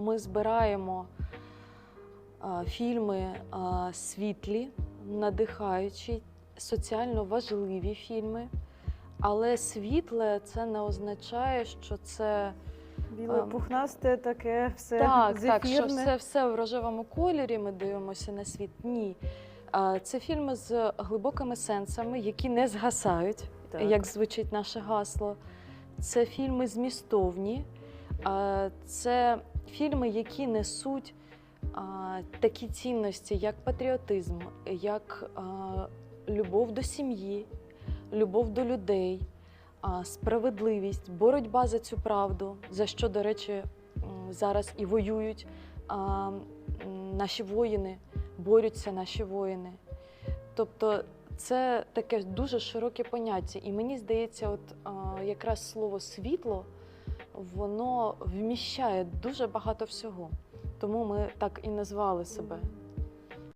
Ми збираємо фільми світлі, надихаючі, соціально важливі фільми. Але світле це не означає, що це Біле Ем, пухнасте таке все так, так, що зефірне. все, все в рожевому кольорі. Ми дивимося на світ. Ні. Це фільми з глибокими сенсами, які не згасають, Так. як звучить наше гасло. Це фільми змістовні, це фільми, які несуть такі цінності, як патріотизм, як любов до сім'ї, любов до людей, справедливість, боротьба за цю правду, за що, до речі, зараз і воюють наші воїни, борються наші воїни. Тобто це таке дуже широке поняття. І мені здається, от якраз слово світло воно вміщає дуже багато всього. Тому ми так і назвали себе